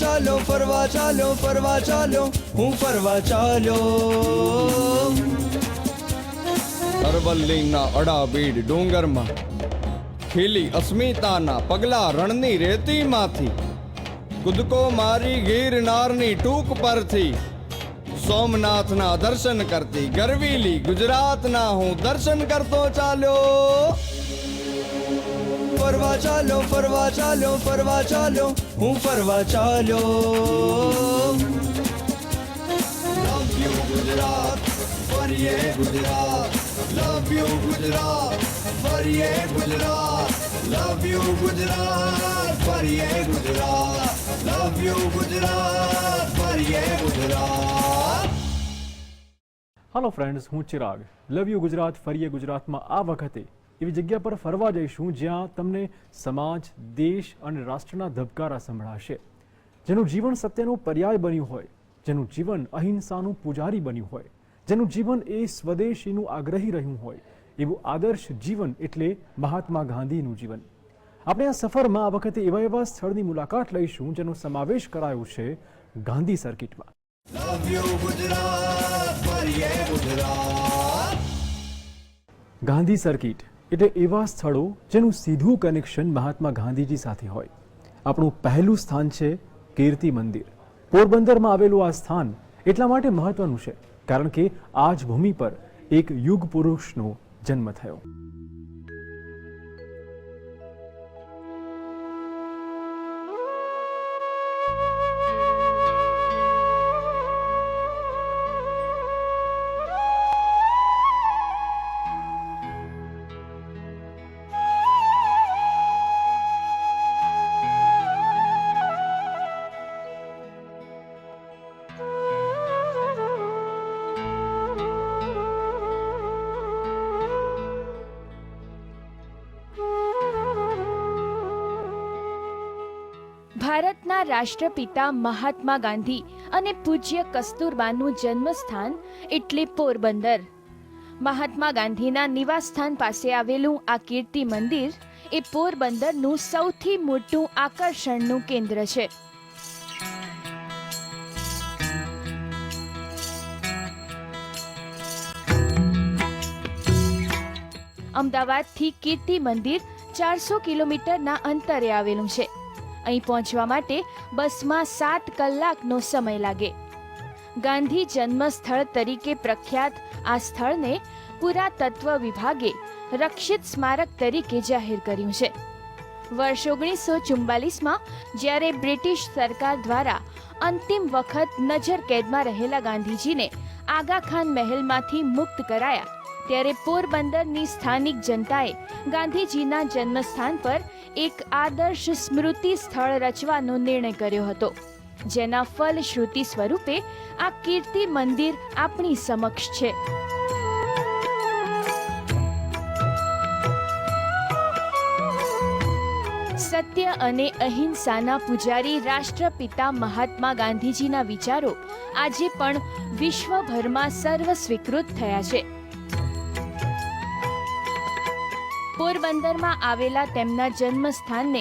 ચાલો ફરવા ચાલો ફરવા ચાલો હું ફરવા ચાલ્યો. અરવલ્લીના અડાબીડ ડુંગરમાં ખીલી અસ્મિતાના પગલા રણની રેતીમાંથી કૂદકો મારી ગિરનારની ટૂંક પરથી. સોમનાથના દર્શન કરતી ગરવીલી ગુજરાતના હું દર્શન કરતો ચાલ્યો. ફરવા ચાલો ફરવા ચાલો ફરવા ચાલો હું ફરવા ચાલ્યો. લવ યુ ગુજરાત, ફરીએ ગુજરાત. લવ યુ ગુજરાત. ફરીએ ગુજરાત લવ યુ ગુજરાત ફરીએ ગુજરાત લવ યુ ગુજરાત ફરીએ ગુજરાત હાલો ફ્રેન્ડ્સ હું ચિરાગ. લવ યુ ગુજરાત ફરીએ ગુજરાતમાં આ વખતે એવી જગ્યા પર ફરવા જઈશું જ્યાં તમને સમાજ, દેશ અને રાષ્ટ્રના ધબકારા સંભળાશે. જેનું જીવન સત્યનો પર્યાય બન્યું હોય, જેનું જીવન અહિંસાનું પૂજારી બન્યું હોય, જેનું જીવન એ સ્વદેશીનું આગ્રહી રહ્યું હોય એવું આદર્શ જીવન એટલે મહાત્મા ગાંધીનું જીવન. આપણે આ સફરમાં આ વખતે એવા એવા સ્થળની મુલાકાત લઈશું જેનો સમાવેશ કરાયો છે ગાંધી સર્કિટમાં. ગાંધી સર્કિટ એટલે એવા સ્થળો જેનું સીધું કનેક્શન મહાત્મા ગાંધીજી સાથે હોય. આપણું પહેલું સ્થાન છે કીર્તિ મંદિર. પોરબંદરમાં આવેલું આ સ્થાન એટલા માટે મહત્વનું છે, કારણ કે આ જ ભૂમિ પર એક યુગ પુરુષનો જન્મ થયો. રાષ્ટ્રપિતા મહાત્મા ગાંધી અને પૂજ્ય કસ્તુરબાનું જન્મસ્થાન એટલે પોરબંદર. મહાત્મા ગાંધીના નિવાસસ્થાન પાસે આવેલું આ કીર્તિ મંદિર એ પોરબંદરનું સૌથી મોટું આકર્ષણનું કેન્દ્ર છે. અમદાવાદથી કીર્તિ મંદિર ચારસો કિલોમીટરના અંતરે આવેલું છે. અહીં પહોંચવા માટે બસમાં સાત કલાકનો સમય લાગે. ગાંધી જન્મ સ્થળ તરીકે પ્રખ્યાત આ સ્થળને પુરાતત્વ વિભાગે રક્ષિત સ્મારક તરીકે જાહેર કર્યું છે. વર્ષ ઓગણીસો ચુમ્બાલીસમાં જ્યારે બ્રિટિશ સરકાર દ્વારા અંતિમ વખત નજર કેદમાં રહેલા ગાંધીજીને આગા ખાન મહેલમાંથી મુક્ત કરાયા, ત્યારે પોરબંદરની સ્થાનિક જનતાએ ગાંધીજીના જન્મસ્થાન પર એક આદર્શ સ્મૃતિ સ્થળ રચવાનો નિર્ણય કર્યો હતો, જેના ફલશ્રુતિ સ્વરૂપે આ કીર્તિ મંદિર આપણી સમક્ષ છે. સત્ય અને અહિંસાના પૂજારી રાષ્ટ્રપિતા મહાત્મા ગાંધીજીના વિચારો આજે પણ વિશ્વભરમાં સર્વ સ્વીકૃત થયા છે. પોરબંદરમાં આવેલા તેમના જન્મસ્થાનને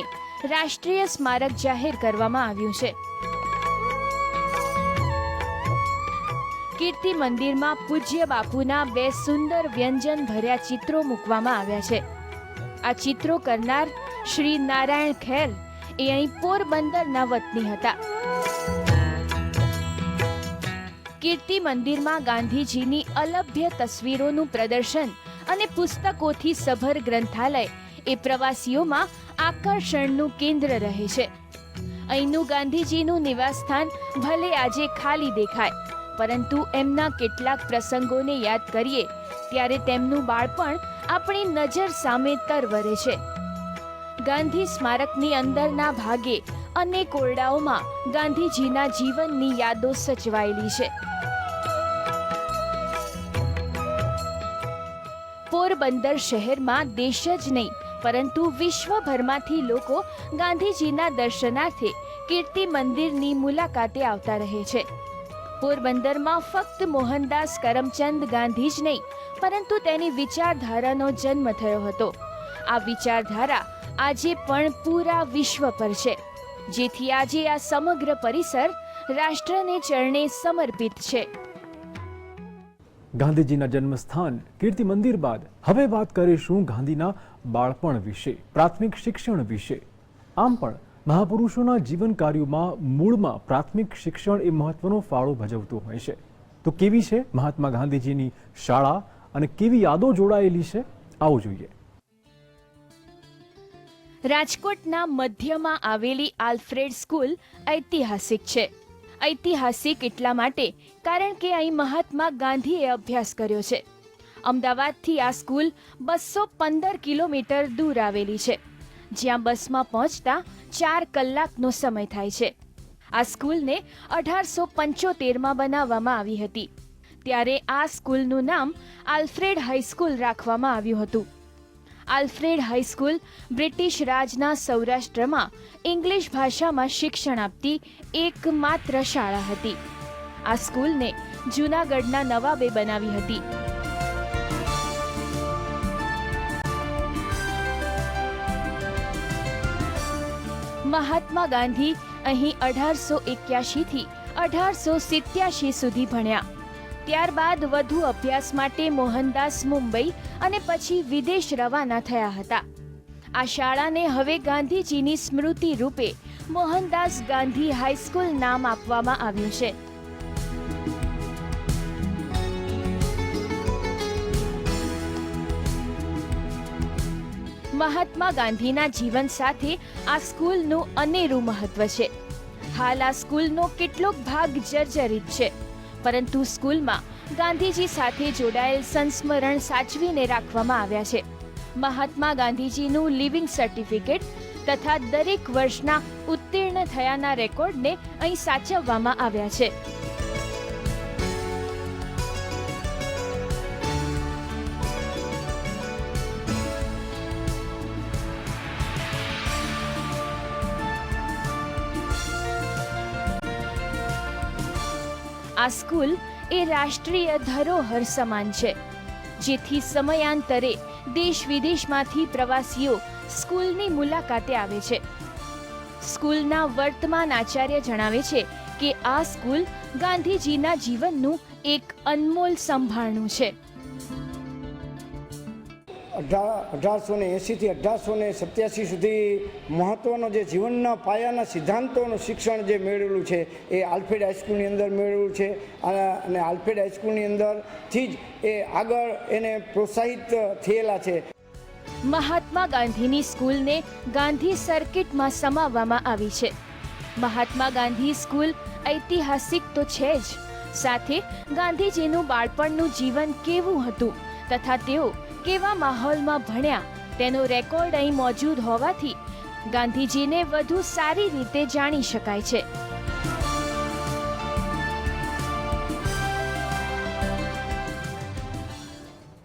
રાષ્ટ્રીય સ્મારક જાહેર કરવામાં આવ્યું છે. કીર્તિ મંદિરમાં પૂજ્ય બાપુના બે સુંદર વ્યંજન ભર્યા ચિત્રો મૂકવામાં આવ્યા છે. આ ચિત્રો કરનાર શ્રી નારાયણ ખેર એ અહીં પોરબંદરના વતની હતા. કીર્તિ મંદિરમાં ગાંધીજીની અલભ્ય તસવીરોનું પ્રદર્શન અને પુસ્તકોથી સભર ગ્રંથાલય એ પ્રવાસીઓમાં આકર્ષણનું કેન્દ્ર રહે છે. અહીંનું ગાંધીજીનું નિવાસસ્થાન ભલે આજે ખાલી દેખાય, પરંતુ એમના કેટલાક પ્રસંગોને યાદ કરીએ ત્યારે તેમનું બાળપણ આપણી નજર સામે તરવરે છે. ગાંધી સ્મારકની અંદરના ભાગે અનેક ઓરડાઓમાં ગાંધીજીના જીવનની યાદો સચવાયેલી છે. પોરબંદર શહેરમાં દેશ જ નહીં, પરંતુ વિશ્વભરમાંથી લોકો ગાંધીજીના દર્શનાર્થે કીર્તિ મંદિરની મુલાકાતે આવતા રહે છે. પોરબંદરમાં ફક્ત મોહનદાસ કરમચંદ ગાંધી જ નહીં, પરંતુ તેની વિચારધારાનો જન્મ થયો હતો. આ વિચારધારા આજે પણ પૂરા વિશ્વ પર છે, જેથી આજે આ સમગ્ર પરિસર રાષ્ટ્રને ચરણે સમર્પિત છે. ગાંધીજીના જન્મસ્થાન, કીર્તિ મંદિર બાદ હવે વાત કરીશું ગાંધીના બાળપણ વિશે, પ્રાથમિક શિક્ષણ વિશે. આમ પણ, મહાપુરુષોના જીવન કાર્યોમાં મૂળમાં પ્રાથમિક શિક્ષણ એ મહત્વનો ફાળો ભજવતું હોય છે. તો કેવી છે મહાત્મા ગાંધીજીની શાળા અને કેવી યાદો જોડાયેલી છે? આવું જોઈએ. રાજકોટના મધ્યમાં આવેલી આલ્ફ્રેડ સ્કૂલ ઐતિહાસિક છે. ઐતિહાસિક એટલા માટે કારણ કે અહીં મહાત્મા ગાંધીએ અભ્યાસ કર્યો છે. અમદાવાદથી આ સ્કૂલ બસો પંદર કિલોમીટર દૂર આવેલી છે. જ્યાં બસમાં પહોંચતા ચાર કલાકનો સમય થાય છે. આ સ્કૂલને અઢારસો પંચોતેરમાં બનાવવામાં આવી હતી. ત્યારે આ સ્કૂલનું નામ આલ્ફ્રેડ હાઈસ્કૂલ રાખવામાં આવ્યું હતું. આલ્ફ્રેડ હાઈસ્કૂલ બ્રિટિશ રાજના સૌરાષ્ટ્રમાં ઇંગ્લિશ ભાષામાં શિક્ષણ આપતી એકમાત્ર શાળા હતી. આ સ્કૂલને જૂનાગઢના નવાબે બનાવી હતી. મહાત્મા ગાંધી અહીં અઢારસો એક્યાશીથી અઢારસો સિત્યાશી સુધી ભણ્યા. ત્યારબાદ વધુ અભ્યાસ માટે મોહનદાસ મુંબઈ અને પછી વિદેશ રવાના થયા હતા. આ શાળાને હવે ગાંધીજીની સ્મૃતિ રૂપે મોહનદાસ ગાંધી હાઈસ્કૂલ નામ આપવામાં આવ્યું છે. મહાત્મા ગાંધીના જીવન સાથે આ સ્કૂલનું અનેરું મહત્વ છે. હાલ આ સ્કૂલનો કેટલોક ભાગ જર્જરિત છે. પરંતુ સ્કૂલમાં ગાંધીજી સાથે જોડાયેલ સંસ્મરણ સાચવીને રાખવામાં આવ્યા છે. મહાત્મા ગાંધીજીનું લિવિંગ સર્ટિફિકેટ તથા દરેક વર્ષના ઉત્તીર્ણ થયાના રેકોર્ડને અહીં સાચવવામાં આવ્યા છે. આ સ્કૂલ એ રાષ્ટ્રીય ધરોહર સમાન છે, જેથી સમયાંતરે દેશ વિદેશમાંથી પ્રવાસીઓ સ્કૂલની મુલાકાતે આવે છે. સ્કૂલના વર્તમાન આચાર્ય જણાવે છે કે આ સ્કૂલ ગાંધીજીના જીવનનું એક અનમોલ સંભાળણું છે. અઢાર અઢારસો ને એંસીથી અઢારસો ને સત્યાસી સુધી મહત્ત્વનો જે જીવનના પાયાના સિદ્ધાંતોનું શિક્ષણ જે મેળવેલું છે, એ આલ્ફેડ હાઈસ્કૂલની અંદર મેળવેલું છે. અને આલ્ફેડ હાઈસ્કૂલની અંદરથી જ એ આગળ એને પ્રોત્સાહિત થયેલા છે. મહાત્મા ગાંધીની સ્કૂલને ગાંધી સર્કિટમાં સમાવવામાં આવી છે. મહાત્મા ગાંધી સ્કૂલ ઐતિહાસિક તો છે જ. સાથે ગાંધીજીનું બાળપણનું જીવન કેવું હતું? તથા તેઓ કેવા માહોલમાં ભણ્યા તેનો રેકોર્ડ અહીં મોજૂદ હોવાથી ગાંધીજીને વધુ સારી રીતે જાણી શકાય છે.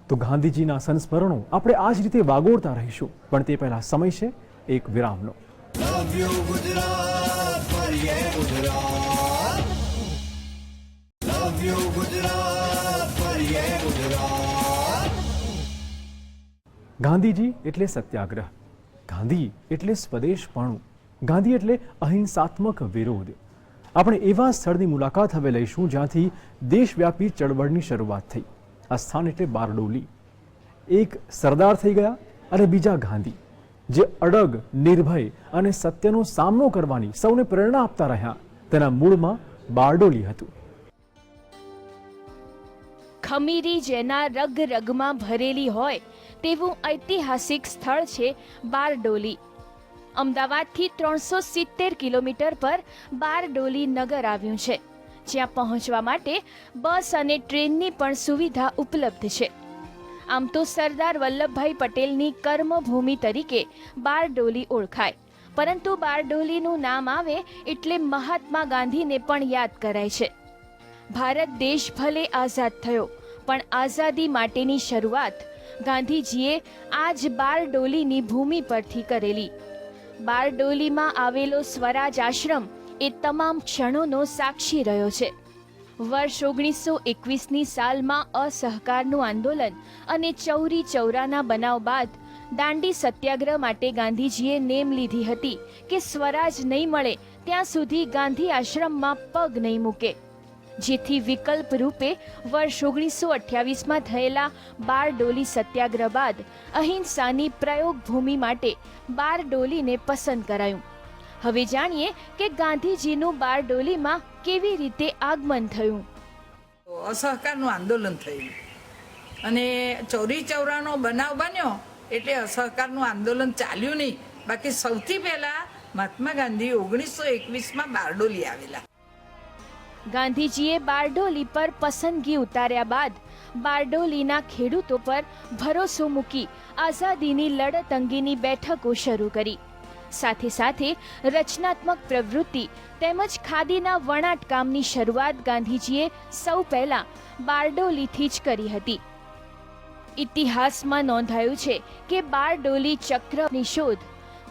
તો ગાંધીજીના સંસ્મરણો આપણે આ જ રીતે વાગોળતા રહીશું પણ તે પહેલા સમય છે એક વિરામનો. ગુજરાત ગાંધીજી એટલે સત્યાગ્રહ, ગાંધી એટલે સ્વદેશપણું, ગાંધી એટલે અહિંસાત્મક વિરોધ. આપણે એવા સ્થળની મુલાકાત હવે લઈશું જ્યાંથી દેશવ્યાપી ચળવળની શરૂઆત થઈ. આ સ્થાન એટલે બારડોલી. એક સરદાર થઈ ગયા અને બીજા ગાંધી, જે અડગ, નિર્ભય અને સત્યનો સામનો કરવાની સૌને પ્રેરણા આપતા રહ્યા. તેના મૂળમાં બારડોલી હતું. ખમીરી જેના રગ રગમાં ભરેલી હોય તેવું ઐતિહાસિક સ્થળ છે બારડોલી. અમદાવાદથી ત્રણસો સિત્તેર કિલોમીટર પર બારડોલી નગર આવ્યું છે, જ્યાં પહોંચવા માટે બસ અને ટ્રેનની પણ સુવિધા ઉપલબ્ધ છે. આમ તો સરદાર વલ્લભભાઈ પટેલની કર્મભૂમિ તરીકે બારડોલી ઓળખાય, પરંતુ બારડોલીનું નામ આવે એટલે મહાત્મા ગાંધીને પણ યાદ કરાય છે. ભારત દેશ ભલે આઝાદ થયો, પણ આઝાદી માટેની શરૂઆત ગાંધીજીએ આ જ બારડોલીની ભૂમિ પરથી કરેલી. બારડોલીમાં આવેલો સ્વરાજ આશ્રમ એ તમામ ક્ષણોનો સાક્ષી રહ્યો છે. વર્ષ ઓગણીસો એકવીસની સાલમાં અસહકારનું આંદોલન અને ચૌરી ચૌરાના બનાવ બાદ દાંડી સત્યાગ્રહ માટે ગાંધીજીએ નેમ લીધી હતી કે સ્વરાજ નહીં મળે, ત્યાં સુધી ગાંધી આશ્રમમાં પગ નહીં મૂકે. જેથી વિકલ્પ રૂપે વર્ષ ઓગણીસો અઠ્યાવીસમાં થયેલા બારડોલી સત્યાગ્રહ બાદ અહિંસાની પ્રયોગ ભૂમિ માટે બારડોલીને પસંદ કરાયું. હવે જાણીએ કે ગાંધીજીનું બારડોલીમાં કેવી રીતે આગમન થયું. અસહકારનું આંદોલન થયું. અને ચૌરી ચૌરાનો બનાવ બન્યો એટલે અસહકારનું આંદોલન ચાલ્યું નહીં. બાકી સૌથી પહેલા મહાત્મા ગાંધી ઓગણીસો એકવીસમાં બારડોલી આવેલા. ગાંધીજીએ બારડોલી પર પસંદગી ઉતાર્યા બાદ બારડોલીના ખેડૂતો પર ભરોસો મૂકી આઝાદીની લડત અંગેની બેઠકો શરૂ કરી. સાથે સાથે રચનાત્મક પ્રવૃત્તિ તેમજ ખાદીના વણાટ કામની શરૂઆત ગાંધીજીએ સૌ પહેલા બારડોલીથી જ કરી હતી. ઇતિહાસમાં નોંધાયું છે કે બારડોલી ચક્રની શોધ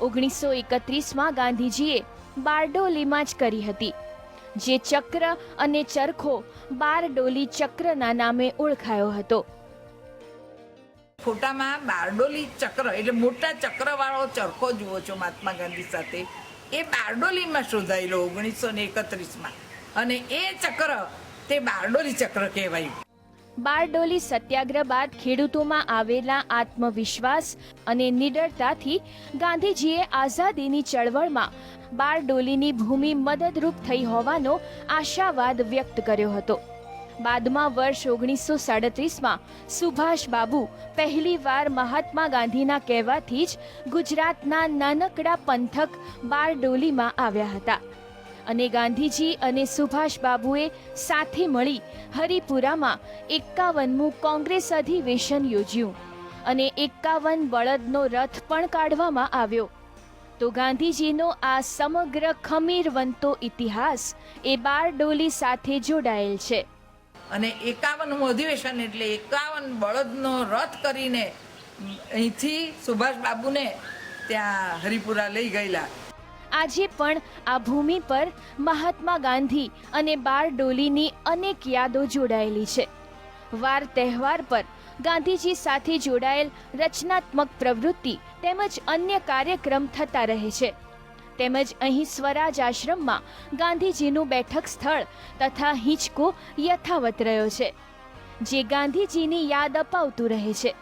ઓગણીસો એકત્રીસમાં ગાંધીજીએ બારડોલીમાં જ કરી હતી. જે ચક્ર અને ચરખો બારડોલી ચક્રના નામે ઓળખાયો હતો. ફોટામાં બારડોલી ચક્ર, એટલે મોટા ચક્રવાળો ચરખો જુઓ છો મહાત્મા ગાંધી સાથે. એ બારડોલીમાં શોધાયેલો ઓગણીસો ને એકત્રીસમાં. અને એ ચક્ર તે બારડોલી ચક્ર કહેવાયું. બારડોલી સત્યાગ્રહ બાદ ખેડૂતોમાં આવેલા આત્મવિશ્વાસ અને નિડરતાથી ગાંધીજીએ આઝાદીની ચળવળમાં બારડોલીની ભૂમિ મદદરૂપ થઈ હોવાનો આશાવાદ વ્યક્ત કર્યો હતો. બાદમાં વર્ષ ઓગણીસો સાડત્રીસમાં સુભાષ બાબુ પહેલીવાર મહાત્મા ગાંધીના કહેવાથી જ ગુજરાતના નાનકડા પંથક બારડોલીમાં આવ્યા હતા. અને ગાંધીજી અને સુભાષ બાબુએ સાથે મળી હરિપુરામાં એકાવનમું કોંગ્રેસ અધિવેશન યોજ્યું અને એકાવન બળદનો રથ પણ કાઢવામાં આવ્યો. તો ગાંધીજીનો આ સમગ્ર ખમીરવંતો ઇતિહાસ એ બારડોલી સાથે જોડાયેલ છે. અને એકાવનમું અધિવેશન એટલે એકાવન બળદનો રથ કરીને અહીંથી સુભાષ બાબુને ત્યાં હરિપુરા લઈ ગયેલા. આજે પણ આ ભૂમિ પર મહાત્મા ગાંધી અને બારડોલીની અનેક યાદો જોડાયેલી છે. વાર તહેવાર પર ગાંધીજી સાથે જોડાયેલ રચનાત્મક પ્રવૃત્તિ તેમજ અન્ય કાર્યક્રમ થતા રહે છે. તેમજ અહીં સ્વરાજ આશ્રમમાં ગાંધીજીનું બેઠક સ્થળ તથા હિંચકો યથાવત રહ્યો છે, જે ગાંધીજીની યાદ અપાવતું રહે છે.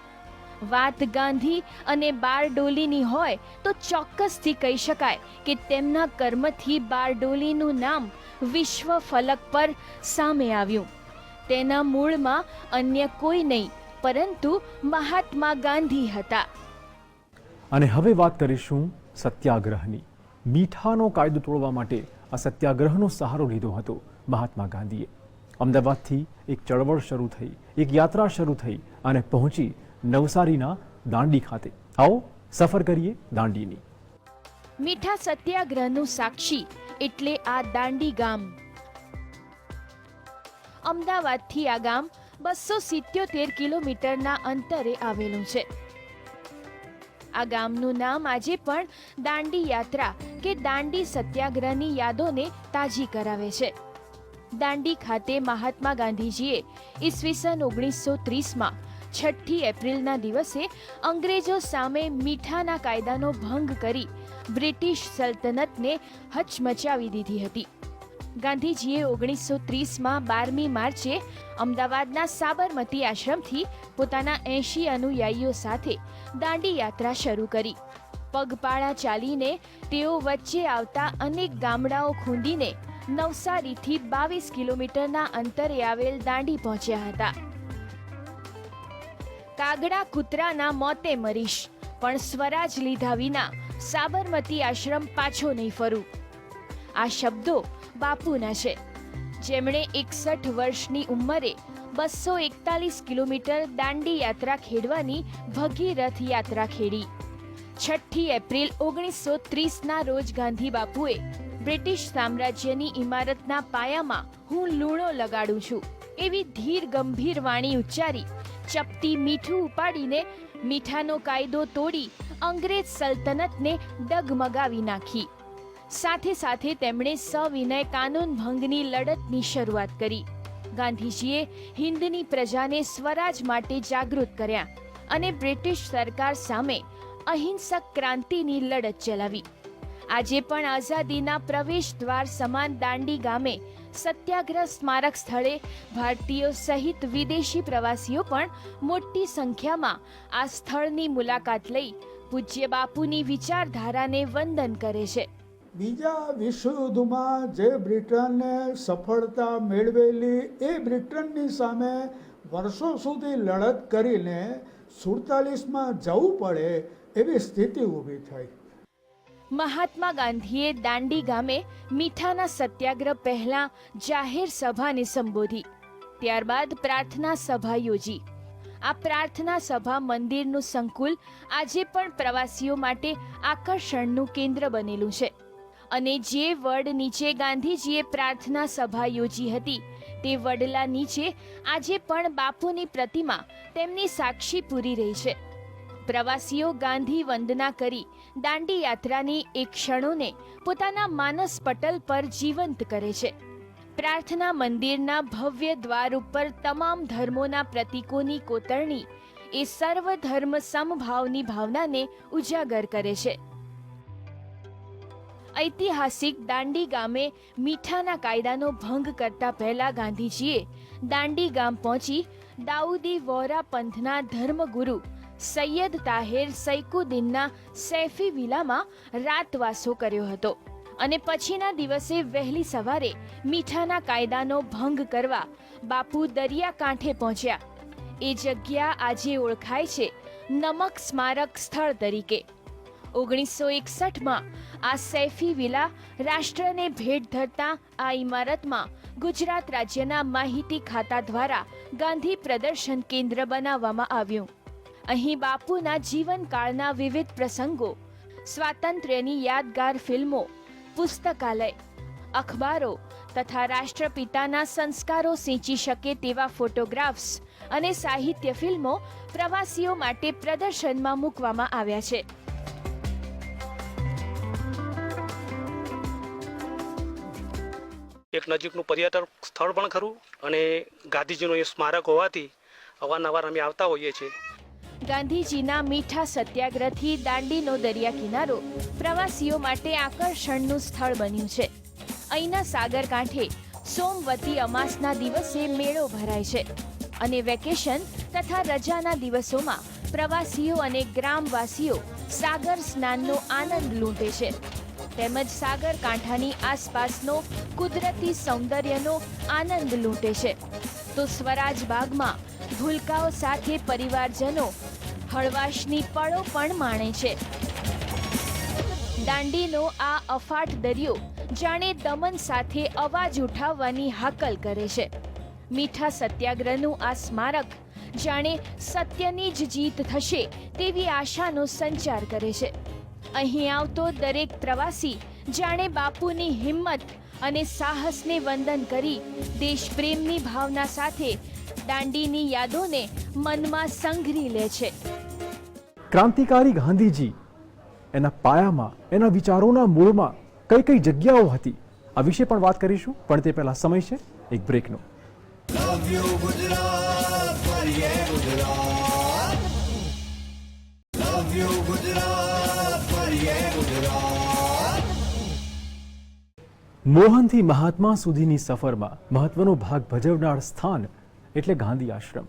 વાત ગાંધી અને બારડોલીની હોય તો ચોક્કસથી કહી શકાય કે તેમના કર્મથી બારડોલીનું નામ વિશ્વ ફલક પર સામે આવ્યું. તેના મૂળમાં અન્ય કોઈ નહીં, પરંતુ મહાત્મા ગાંધી હતા. અને હવે વાત કરીશું સત્યાગ્રહની. મીઠાનો કાયદો તોડવા માટે આ સત્યાગ્રહનો સહારો લીધો હતો મહાત્મા ગાંધીએ. અમદાવાદથી એક ચળવળ શરૂ થઈ, એક યાત્રા શરૂ થઈ અને પહોંચી નવસારીના દાંડી ખાતે. આવો, સફર કરીએ દાંડીની. મીઠા સત્યાગ્રહનું સાક્ષી એટલે આ દાંડી ગામ. અમદાવાદથી આ ગામ બસો સિત્યોતેર કિલોમીટરના અંતરે આવેલું છે. આ ગામનું નામ આજે પણ દાંડી યાત્રા કે દાંડી સત્યાગ્રહની યાદોને તાજી કરાવે છે. દાંડી ખાતે મહાત્મા ગાંધીજીએ ઈસવીસન ઓગણીસો ત્રીસમાં છઠ્ઠી એપ્રિલના દિવસે અંગ્રેજો સામે મીઠાના કાયદાનો ભંગ કરી બ્રિટિશ સલ્તનતને હચમચાવી દીધી હતી. ગાંધીજીએ ઓગણીસો ત્રીસમાં બારમી માર્ચે અમદાવાદના સાબરમતી આશ્રમથી પોતાના એંશી અનુયાયીઓ સાથે દાંડી યાત્રા શરૂ કરી. પગપાળા ચાલીને તેઓ વચ્ચે આવતા અનેક ગામડાઓ ખૂંદીને નવસારીથી બાવીસ કિલોમીટરના અંતરે આવેલ દાંડી પહોંચ્યા હતા. કાગડા કૂતરાના મોતે મરીશ. પણ સ્વરાજ લીધા વિના સાબરમતી આશ્રમ પાછો નહીં ફરું. આ શબ્દો બાપુના છે. જેમણે એકસઠ વર્ષની ઉંમરે બસો એકતાલીસ કિલોમીટર દાંડી યાત્રા ખેડવાની ભગીરથ યાત્રા ખેડી. છઠ્ઠી એપ્રિલ ઓગણીસો ત્રીસના રોજ ગાંધી બાપુએ બ્રિટિશ સામ્રાજ્યની ઇમારતના પાયામાં હું લૂણો લગાડું છું. એવી ધીર ગંભીર વાણી ઉચ્ચારી ચપટી મીઠું ઉપાડીને મીઠાનો કાયદો તોડી અંગ્રેજ સલ્તનતને ડગમગાવી નાખી. સાથે સાથે તેમણે સવિનય કાનૂન ભંગની લડતની શરૂઆત કરી. ગાંધીજીએ હિન્દની પ્રજાને સ્વરાજ માટે જાગૃત કર્યા અને બ્રિટિશ સરકાર સામે અહિંસક ક્રાંતિની લડત ચલાવી. આજે પણ આઝાદીના પ્રવેશ દ્વાર સમાન દાંડી ગામે સત્યાગ્રહ સ્મારક સ્થળે ભારતીયો સહિત વિદેશી પ્રવાસીઓ પણ મોટી સંખ્યામાં આ સ્થળની મુલાકાત લઈ પૂજ્ય બાપુની વિચારધારાને વંદન કરે છે. બીજા વિશ્વયુદ્ધમાં જે બ્રિટને સફળતા મેળવેલી એ બ્રિટનની સામે વર્ષો સુધી લડત કરીને સુડતાલીસમાં જવું પડે એવી સ્થિતિ ઊભી થઈ. મહાત્મા ગાંધીએ દાંડી ગામે મીઠાના સત્યાગ્રહ પહેલા જાહેર સભાને સંબોધી. ત્યારબાદ પ્રાર્થના સભા યોજી. આ પ્રાર્થના સભા મંદિરનું સંકુલ આજે પણ પ્રવાસીઓ માટે આકર્ષણનું કેન્દ્ર બનેલું છે. અને જે વડ નીચે ગાંધીજીએ પ્રાર્થના સભા યોજી હતી, તે વડલા નીચે આજે પણ બાપુની પ્રતિમા તેમની સાક્ષી પૂરી રહી છે. પ્રવાસીઓ ગાંધી વંદના કરી દાંડી યાત્રાની એ ક્ષણોને પોતાના માનસ પટલ પર જીવંત કરે છે. પ્રાર્થના મંદિરના ભવ્ય દ્વાર ઉપર તમામ ધર્મોના પ્રતીકોની કોતરણી એ સર્વ ધર્મ સમભાવની ભાવનાને ઉજાગર કરે છે. ઐતિહાસિક દાંડી ગામે મીઠાના કાયદાનો ભંગ કરતા પહેલા ગાંધીજીએ દાંડી ગામ પહોંચી દાઉદી વોરા પંથના ધર્મગુરુ સૈયદ તાહેર સૈકુદ્દીનના સૈફી વિલામાં રાતવાસો કર્યો હતો અને પછીના દિવસે વહેલી સવારે મીઠાના કાયદાનો ભંગ કરવા બાપુ દરિયાકાંઠે પહોંચ્યા. એ જગ્યા આજે ઓળખાય છે નમક સ્મારક સ્થળ તરીકે. ઓગણીસો એકસઠમાં આ સૈફી વિલા રાષ્ટ્રને ભેટ ધરતા આ ઇમારતમાં ગુજરાત રાજ્યના માહિતી ખાતા દ્વારા ગાંધી પ્રદર્શન કેન્દ્ર બનાવવામાં આવ્યું. અહીં બાપુના જીવનકાળના વિવિધ પ્રસંગો, સ્વાતંત્ર્યની યાદગાર ફિલ્મો, પુસ્તકાલય, અખબારો તથા રાષ્ટ્રપિતાના સંસ્કારો સિંચી શકે તેવા ફોટોગ્રાફ્સ અને સાહિત્ય ફિલ્મો પ્રવાસીઓ માટે પ્રદર્શનમાં મૂકવામાં આવ્યા છે. એક નજીકનું પર્યટન સ્થળ પણ ખરું અને ગાંધીજીનું એ સ્મારક હોવાથી અવારનવાર અમે આવતા હોઈએ છીએ. ગાંધીજીના મીઠા સત્યાગ્રહથી દાંડીનો દરિયા કિનારો પ્રવાસીઓ માટે આકર્ષણનું સ્થળ બન્યું છે. અહીંના સાગરકાંઠે સોમવતી અમાસના દિવસે મેળો ભરાય છે અને વેકેશન તથા રજાના દિવસોમાં પ્રવાસીઓ અને ગ્રામવાસીઓ સાગર સ્નાનનો આનંદ લૂંટે છે. તેમજ સાગરકાંઠાની આસપાસનો કુદરતી સૌંદર્યનો આનંદ લૂંટે છે. તો સ્વરાજ બાગમાં ભૂલકાઓ સાથે પરિવારજનો હળવાશની પળો પણ માણે છે. દાંડીનો આ અફાટ દરિયો જાણે દમન સાથે અવાજ ઉઠાવવાની હાકલ કરે છે. મીઠા સત્યાગ્રહનું આ સ્મારક જાણે સત્યની જ જીત થશે તેવી આશાનો સંચાર કરે છે. અહીં આવતો દરેક પ્રવાસી જાણે બાપુની હિંમત અને સાહસને વંદન કરી દેશપ્રેમની ભાવના સાથે દાંડીની યાદોને મનમાં સંઘરી લે છે. ક્રાંતિકારી ગાંધીજી એના પાયામાં, એના વિચારોના મૂળમાં કઈ કઈ જગ્યાઓ હતી? આ વિશે પણ વાત કરીશું, પણ તે પહેલા સમય છે, એક બ્રેકનો. મોહનથી મહાત્મા સુધીની સફરમાં મહત્વનો ભાગ ભજવનાર સ્થાન એટલે ગાંધી આશ્રમ.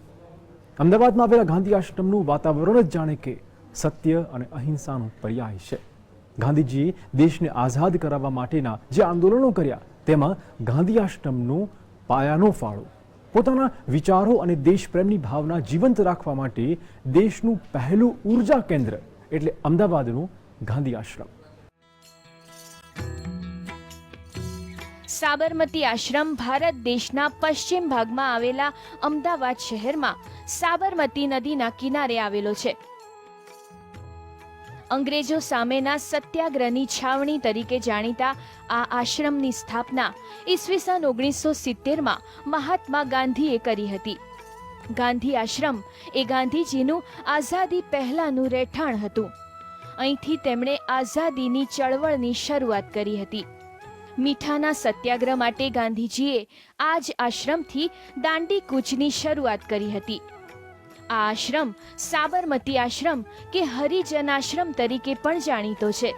અમદાવાદમાં આવેલા ગાંધી આશ્રમનું વાતાવરણ જ જાણે કે સત્ય અને અહિંસાનો પર્યાય છે. ગાંધીજીએ દેશને આઝાદ કરાવવા માટેના જે આંદોલનો કર્યા, તેમાં ગાંધી આશ્રમનો પાયાનો ફાળો, પોતાના વિચારો અને દેશપ્રેમની ભાવના જીવંત રાખવા માટે દેશનું પહેલું ઊર્જા કેન્દ્ર, એટલે અમદાવાદનું ગાંધી આશ્રમ. સાબરમતી આશ્રમ ભારત દેશના પશ્ચિમ ભાગમાં આવેલા અમદાવાદ શહેરમાં સાબરમતી નદીના કિનારે આવેલો છે. અંગ્રેજો સામેના સત્યાગ્રહની છાવણી તરીકે જાણીતા આ આશ્રમની સ્થાપના ઈસવીસન ઓગણીસો સિત્તેરમાં મહાત્મા ગાંધીએ કરી હતી. ગાંધી આશ્રમ એ ગાંધીજીનું આઝાદી પહેલાંનું રહેઠાણ હતું. અહીંથી તેમણે આઝાદીની ચળવળની શરૂઆત કરી હતી. મીઠાના સત્યાગ્રહ માટે ગાંધીજીએ આ જ આશ્રમથી દાંડી કૂચની શરૂઆત કરી હતી. આ આશ્રમ સાબરમતી આશ્રમ કે હરિજન આશ્રમ તરીકે પણ જાણીતો છે.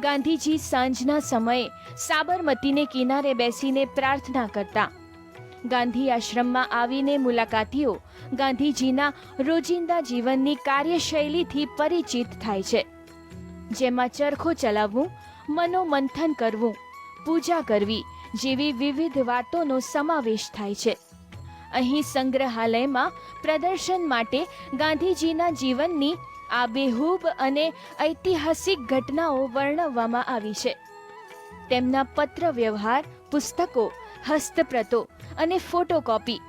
ગાંધીજી સાંજના સમયે સાબરમતીને કિનારે બેસીને પ્રાર્થના કરતા. ગાંધી આશ્રમમાં આવીને મુલાકાતીઓ ગાંધીજીના રોજિંદા જીવનની કાર્યશૈલીથી પરિચિત થાય છે. જેમાં ચરખો ચલાવવું, મનોમંથન કરવું, પૂજા કરવી જેવી વિવિધ વાતોનો સમાવેશ થાય છે. અહીં સંગ્રહાલયમાં પ્રદર્શન માટે ગાંધીજીના જીવનની આબેહૂબ અને ઐતિહાસિક ઘટનાઓ વર્ણવવામાં આવી છે. તેમના પત્ર વ્યવહાર, પુસ્તકો, હસ્તપ્રતો અને ફોટોકોપી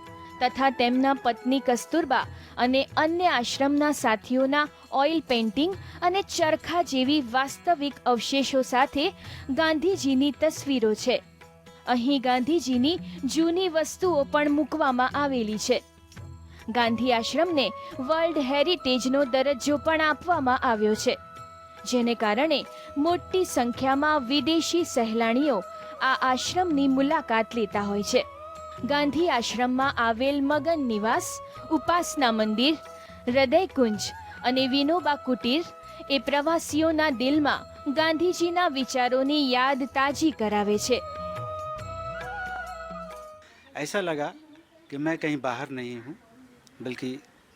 તથા તેમના પત્ની કસ્તુરબા અને અન્ય આશ્રમના સાથીઓના ઓઇલ પેઇન્ટિંગ અને ચરખા જેવી વાસ્તવિક અવશેષો સાથે ગાંધીજીની તસવીરો છે. અહીં ગાંધીજીની જૂની વસ્તુઓ પણ મૂકવામાં આવેલી છે. ગાંધી આશ્રમને વર્લ્ડ હેરિટેજનો દરજ્જો પણ આપવામાં આવ્યો છે. જેને કારણે મોટી સંખ્યામાં વિદેશી સહેલાણીઓ આ આશ્રમની મુલાકાત લેતા હોય છે. ગાંધી આશ્રમમાં આવેલ મગન નિવાસ ઉપાસના મંદિર હૃદયકુંજ અને વિનોબા કુટીર એ પ્રવાસીઓના દિલમાં ગાંધીજીના વિચારોની યાદ તાજી કરાવે છે ऐसा लगा कि मैं कहीं बाहर नहीं हूँ बल्कि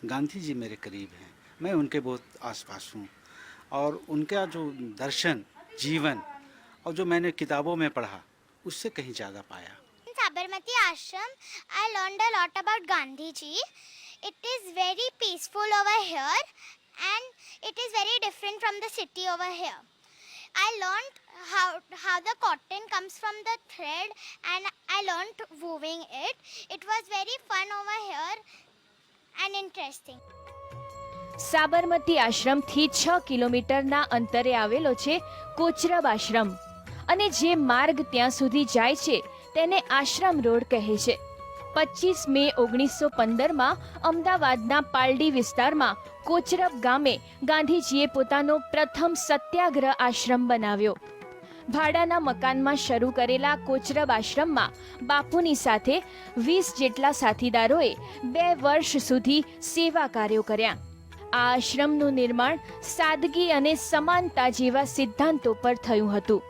गांधी जी मेरे करीब हैं मैं उनके बहुत आसपास हूँ और उनका जो दर्शन जीवन और जो मैंने किताबों में पढ़ा उससे कहीं ज़्यादा पाया In Sabarmati Ashram, I learned a lot about Gandhiji. It is very peaceful over here and it is very different from the city over here. I learned how, how the cotton comes from the thread and I learned weaving it. It was very fun over here and interesting. Sabarmati આશ્રમથી છ કિલોમીટરના અંતરે આવેલો છે કોચરબ આશ્રમ અને જે માર્ગ ત્યાં સુધી જાય છે તેને આશ્રમ રોડ કહે છે. પચીસ મે ઓગણીસો પંદરમાં અમદાવાદના પાલડી વિસ્તારમાં કોચરબ ગામે ગાંધીજીએ પોતાનો પ્રથમ સત્યાગ્રહ આશ્રમ બનાવ્યો. ભાડાના મકાનમાં શરૂ કરેલા કોચરબ આશ્રમમાં બાપુની સાથે વીસ જેટલા સાથીદારોએ બે વર્ષ સુધી સેવા કાર્યો કર્યા. આ આશ્રમનું નિર્માણ સાદગી અને સમાનતા જેવા સિદ્ધાંતો પર થયું હતું.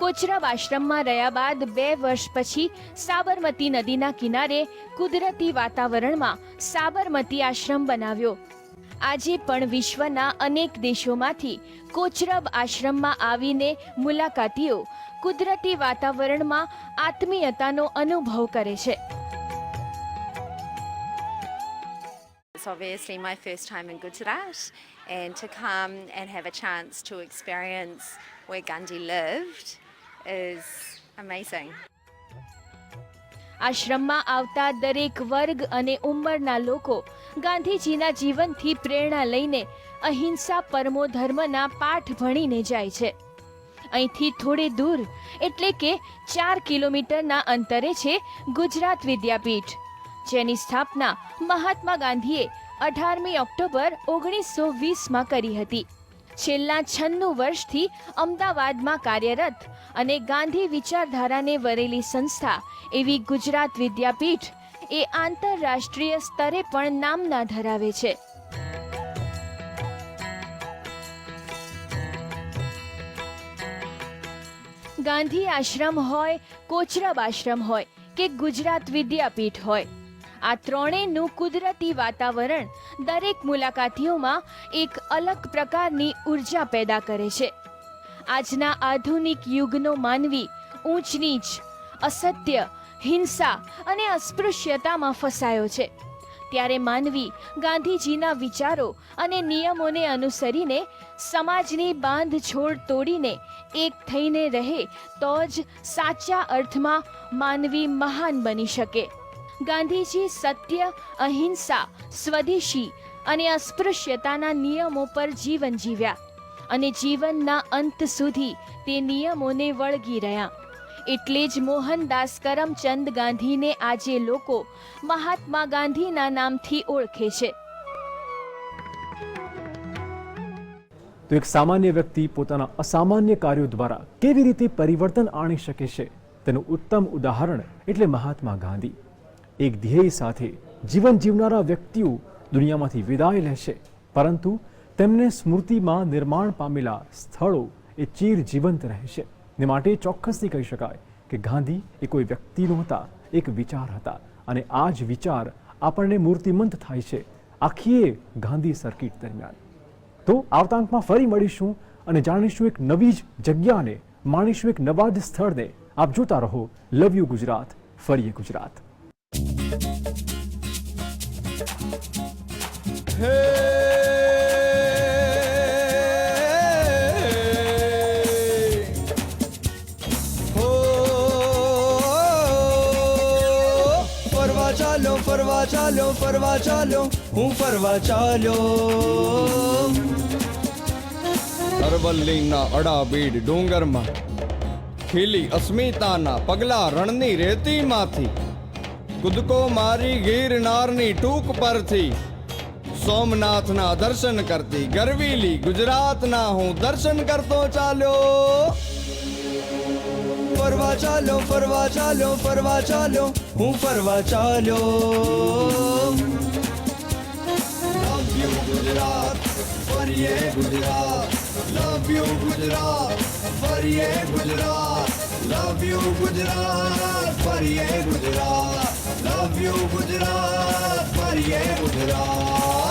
કોચરબ આશ્રમમાં રહ્યા બાદ બે વર્ષ પછી સાબરમતી નદીના કિનારે કુદરતી વાતાવરણમાં સાબરમતી આશ્રમ બનાવ્યો. આજે પણ વિશ્વના અનેક દેશોમાંથી કોચરબ આશ્રમમાં આવીને મુલાકાતીઓ કુદરતી વાતાવરણમાં આત્મીયતાનો અનુભવ કરે છે. It's obviously my first time in Gujarat, and to come and have a chance to experience where Gandhi lived is amazing. આશ્રમમાં આવતા દરેક વર્ગ અને ઉંમરના લોકો ગાંધીજીના જીવનથી પ્રેરણા લઈને અહિંસા પરમો ધર્મના પાઠ ભણીને જાય છે અહીંથી થોડે દૂર, એટલે કે ચાર કિલોમીટરના અંતરે છે ગુજરાત વિદ્યાપીઠ, જેની સ્થાપના મહાત્મા ગાંધીએ અઢારમી ઓક્ટોબર ઓગણીસો વીસમાં કરી હતી છેલ્લા છન્નું વર્ષથી અમદાવાદમાં કાર્યરત અને ગાંધી વિચારધારાને વરેલી સંસ્થા એવી ગુજરાત વિદ્યાપીઠ એ આંતરરાષ્ટ્રીય સ્તરે પણ નામના ધરાવે છે. ગાંધી આશ્રમ હોય, કોચરબ આશ્રમ હોય કે ગુજરાત વિદ્યાપીઠ હોય આ ત્રણેયનું કુદરતી વાતાવરણ દરેક મુલાકાતીઓમાં એક અલગ પ્રકારની ઊર્જા પેદા કરે છે. આજના આધુનિક યુગનો માનવી ઊંચ નીચ, અસત્ય, હિંસા અને અસ્પૃશ્યતામાં ફસાયો છે. ત્યારે માનવી ગાંધીજીના વિચારો અને નિયમોને અનુસરીને સમાજની બાંધછોડ તોડીને એક થઈને રહે તો જ સાચા અર્થમાં માનવી મહાન બની શકે. ગાંધીજી સત્ય, અહિંસા, સ્વદેશી અને અસ્પૃશ્યતાના નિયમો પર જીવન જીવ્યા અને જીવનના અંત સુધી તે નિયમોને વળગી રહ્યા. એટલે જ મોહનદાસ કરમચંદ ગાંધીને આજે લોકો મહાત્મા ગાંધીના નામથી ઓળખે છે. તો એક સામાન્ય વ્યક્તિ પોતાના અસામાન્ય કાર્યો દ્વારા કેવી રીતે પરિવર્તન આણી શકે છે? તેનું ઉત્તમ ઉદાહરણ એટલે મહાત્મા ગાંધી. એક ધ્યેય સાથે જીવન જીવનારા વ્યક્તિઓ દુનિયામાંથી વિદાય લેશે. પરંતુ તેમને સ્મૃતિમાં નિર્માણ પામેલા સ્થળો એ ચીર જીવંત રહેશે. ને માટે ચોક્કસથી કહી શકાય કે ગાંધી એ કોઈ વ્યક્તિ નહોતા, એક વિચાર હતા. અને આ જ વિચાર આપણને મૂર્તિમંત થાય છે. આખીએ ગાંધી સર્કિટ દરમિયાન. તો આવતા અંકમાં ફરી મળીશું અને જાણીશું એક નવી જ જગ્યાને, માણીશું એક નવા જ સ્થળને. આપ જોતા રહો, લવ યુ ગુજરાત, ફરીએ ગુજરાત. ચાલો ફરવા ચાલો ફરવા ચાલો હું ફરવા ચાલ્યો. અરવલ્લીના અડાબીડ ડુંગરમાં ખીલી અસ્મિતાના પગલા રણની રેતીમાંથી કૂદકો મારી ગિરનારની ટૂંક પરથી. સોમનાથના દર્શન કરતી ગરવીલી ગુજરાતના હું દર્શન કરતો ચાલ્યો. ફરવા ચાલો ફરવા ચાલો ફરવા ચાલો હું ફરવા ચાલ્યો. લવ યુ ગુજરાત, ફરીએ ગુજરાત. લવ યુ ગુજરાત, ફરીએ ગુજરાત. લવ યુ ગુજરાત, ફરીએ ગુજરાત. લવ યુ ગુજરાત ફરીએ ગુજરાત